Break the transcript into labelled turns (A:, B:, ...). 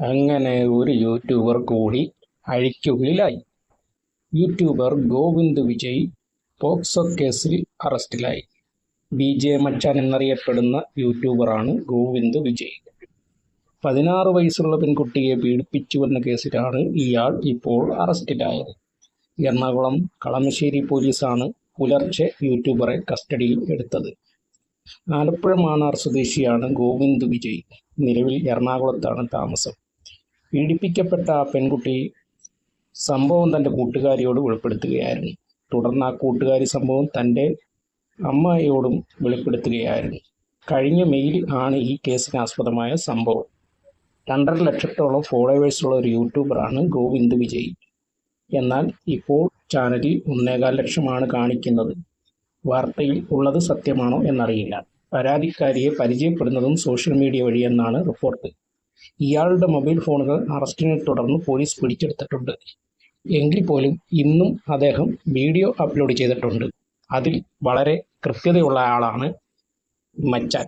A: അങ്ങനെ ഒരു യൂട്യൂബർ കൂടി അഴിക്കുകയിലായി. യൂട്യൂബർ ഗോവിന്ദ് വിജയ് പോക്സോ കേസിൽ അറസ്റ്റിലായി. ബി ജെ മച്ചാൻ എന്നറിയപ്പെടുന്ന യൂട്യൂബറാണ് ഗോവിന്ദ് വിജയ്. പതിനാറ് വയസ്സുള്ള പെൺകുട്ടിയെ പീഡിപ്പിച്ചുവെന്ന കേസിലാണ് ഇയാൾ ഇപ്പോൾ അറസ്റ്റിലായത്. എറണാകുളം കളമശ്ശേരി പോലീസാണ് പുലർച്ചെ യൂട്യൂബറെ കസ്റ്റഡിയിൽ എടുത്തത്. ആലപ്പുഴ മാന്നാർ സ്വദേശിയാണ് ഗോവിന്ദ് വിജയ്. നിലവിൽ എറണാകുളത്താണ് താമസം. പീഡിപ്പിക്കപ്പെട്ട ആ പെൺകുട്ടി സംഭവം തന്റെ കൂട്ടുകാരിയോട് വെളിപ്പെടുത്തുകയായിരുന്നു. തുടർന്ന് ആ കൂട്ടുകാരി സംഭവം തന്റെ അമ്മായിയോടും വെളിപ്പെടുത്തുകയായിരുന്നു. കഴിഞ്ഞ മെയിൽ ആണ് ഈ കേസിന് ആസ്പദമായ സംഭവം. രണ്ടര ലക്ഷത്തോളം ഫോളോവേഴ്സുള്ള ഒരു യൂട്യൂബറാണ് ഗോവിന്ദ് വിജയ്. എന്നാൽ ഇപ്പോൾ ചാനലിൽ ഒന്നേകാൽ ലക്ഷമാണ് കാണിക്കുന്നത്. വാർത്തയിൽ ഉള്ളത് സത്യമാണോ എന്നറിയില്ല. പരാതിക്കാരിയെ പരിചയപ്പെടുന്നതും സോഷ്യൽ മീഡിയ വഴിയെന്നാണ് റിപ്പോർട്ട്. ഇയാളുടെ മൊബൈൽ ഫോണുകൾ അറസ്റ്റിനെ തുടർന്ന് പോലീസ് പിടിച്ചെടുത്തിട്ടുണ്ട്. എങ്കിൽ പോലും ഇന്നും അദ്ദേഹം വീഡിയോ അപ്ലോഡ് ചെയ്തിട്ടുണ്ട്. അതിൽ വളരെ കൃത്യതയുള്ള ആളാണ് മച്ചാൻ.